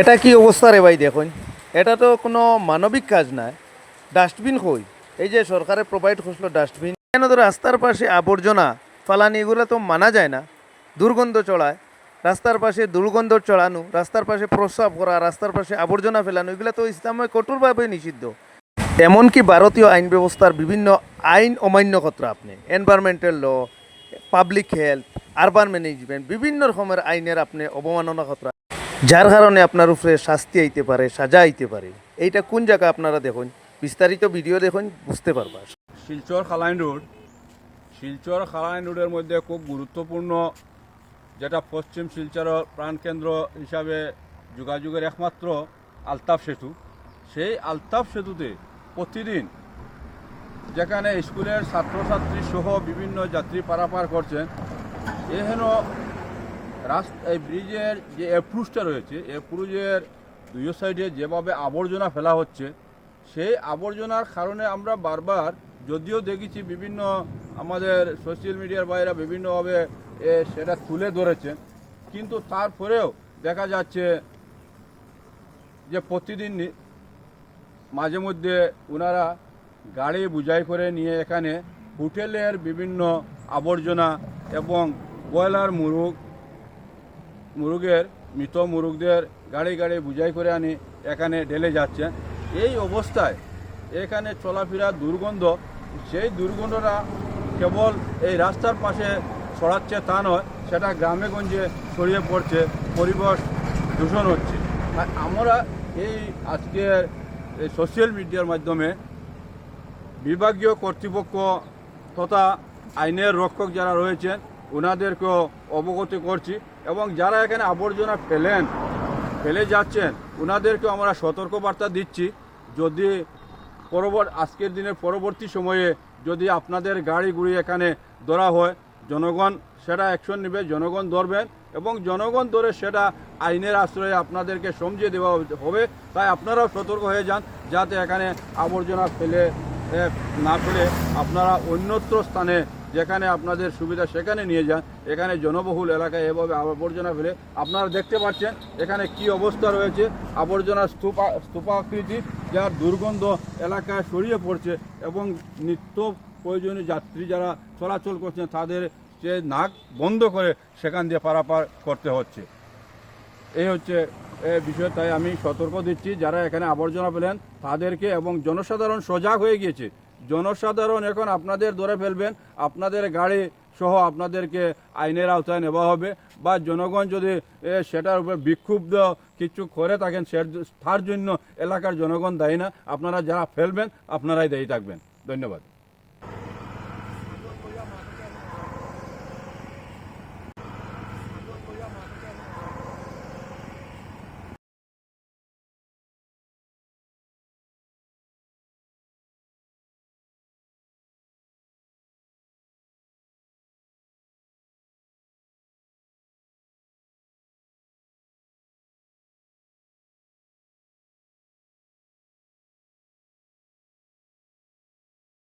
এটা কি অবস্থা রে ভাই দেখুন। এটা তো কোনো মানবিক কাজ নয় ডাস্টবিন কই? এই যে সরকারে প্রোভাইড করছিল ডাস্টবিন। কেন তো রাস্তার পাশে আবর্জনা, ফালানি এগুলো তো মানা যায় না। দুর্গন্ধ চড়ায় রাস্তার পাশে দুর্গন্ধ চড়ানো রাস্তার পাশে প্রস্রাব করা, রাস্তার পাশে আবর্জনা ফেলানো, এগুলো তো ইসলামে কঠোরভাবে নিষিদ্ধ। এমনকি ভারতীয় আইন ব্যবস্থার বিভিন্ন আইন অমান্য করতে আপনি environmental law public health urban management বিভিন্ন রকমের আইনের আপনি অবমাননা করতে যার কারণে আপনার উপরে শাস্তি আইতে পারে, সাজা আইতে পারে। এইটা কোন জায়গা আপনারা দেখুন? বিস্তারিত ভিডিও দেখুন, বুঝতে পারবা। শিলচর খালাইন রোড। শিলচর খালাইন রোডের মধ্যে খুব গুরুত্বপূর্ণ যেটা পশ্চিম শিলচরের প্রাণকেন্দ্র হিসাবে যোগাযোগের একমাত্র আলতাফ সেতু। সেই আলতাফ সেতুতে প্রতিদিন যেখানে স্কুলের ছাত্রছাত্রী সহ বিভিন্ন যাত্রী পারাপার করছেন, এহেন রাস্তা এই ব্রিজের যে অ্যাপ্রুজটা রয়েছে অ্যাপ্রুজের দুই সাইডে যেভাবে আবর্জনা ফেলা হচ্ছে, সেই আবর্জনার কারণে আমরা বারবার যদিও দেখেছি বিভিন্ন আমাদের সোশ্যাল মিডিয়ার বাইরে বিভিন্নভাবে এ সেটা তুলে ধরেছেন কিন্তু তারপরেও দেখা যাচ্ছে যে প্রতিদিন মাঝে মধ্যে ওনারা গাড়ি বুঝাই করে নিয়ে এখানে হোটেলের বিভিন্ন আবর্জনা এবং ব্রয়লার, মুরগ মুরগের, মৃত মুরুগদের গাড়ি গাড়ি বুঝাই করে আনি এখানে ঢেলে যাচ্ছে। এই অবস্থায় এখানে চলাফেরা দুর্গন্ধ সেই দুর্গন্ধটা কেবল এই রাস্তার পাশে ছড়াচ্ছে তা নয়, সেটা গ্রামে গঞ্জে ছড়িয়ে পড়ছে, পরিবেশ দূষণ হচ্ছে। আর আমরা এই আজকের এই সোশ্যাল মিডিয়ার মাধ্যমে বিভাগীয় কর্তৃপক্ষ তথা আইনের রক্ষক যারা রয়েছেন ওনাদেরকেও অবগত করছি এবং যারা এখানে আবর্জনা ফেলেন, ফেলে যাচ্ছেন ওনাদেরকেও আমরা সতর্কবার্তা দিচ্ছি। যদি পরবর, আজকের দিনের পরবর্তী সময়ে যদি আপনাদের গাড়ি গুড়ি এখানে ধরা হয়, জনগণ সেটা অ্যাকশন নেবে, জনগণ ধরবেন এবং জনগণ ধরে সেটা আইনের আশ্রয়ে আপনাদেরকে সমঝিয়ে দেওয়া হবে। তাই আপনারাও সতর্ক হয়ে যান যাতে এখানে আবর্জনা ফেলে না ফেলে। আপনারা অন্যত্র স্থানে যেখানে আপনাদের সুবিধা সেখানে নিয়ে যান, এখানে জনবহুল এলাকায় এভাবে আবর্জনা ফেলে। আপনারা দেখতে পাচ্ছেন এখানে কি অবস্থা রয়েছে। আবর্জনা স্তূপা, স্তূপাকৃতি যার দুর্গন্ধ এলাকায় ছড়িয়ে পড়ছে এবং নিত্য প্রয়োজনীয় যাত্রী যারা চলাচল করছেন তাদের যে নাক বন্ধ করে সেখান দিয়ে পারাপার করতে হচ্ছে। এই হচ্ছে এ বিষয়, তাই আমি সতর্ক দিচ্ছি, যারা এখানে আবর্জনা পেলেন তাদেরকে এবং জনসাধারণ সজাগ হয়ে গিয়েছে। জনসাধারণ এখন আপনাদের ধরে ফেলবেন, আপনাদের গাড়ি সহ আপনাদেরকে আইনের আওতায় নেওয়া হবে বা জনগণ যদি সেটার উপর বিক্ষুব্ধ কিছু করে থাকেন, সে তার জন্য এলাকার জনগণ দায়ী না। আপনারা যারা ফেলবেন, আপনারাই দায়ী থাকবেন। ধন্যবাদ।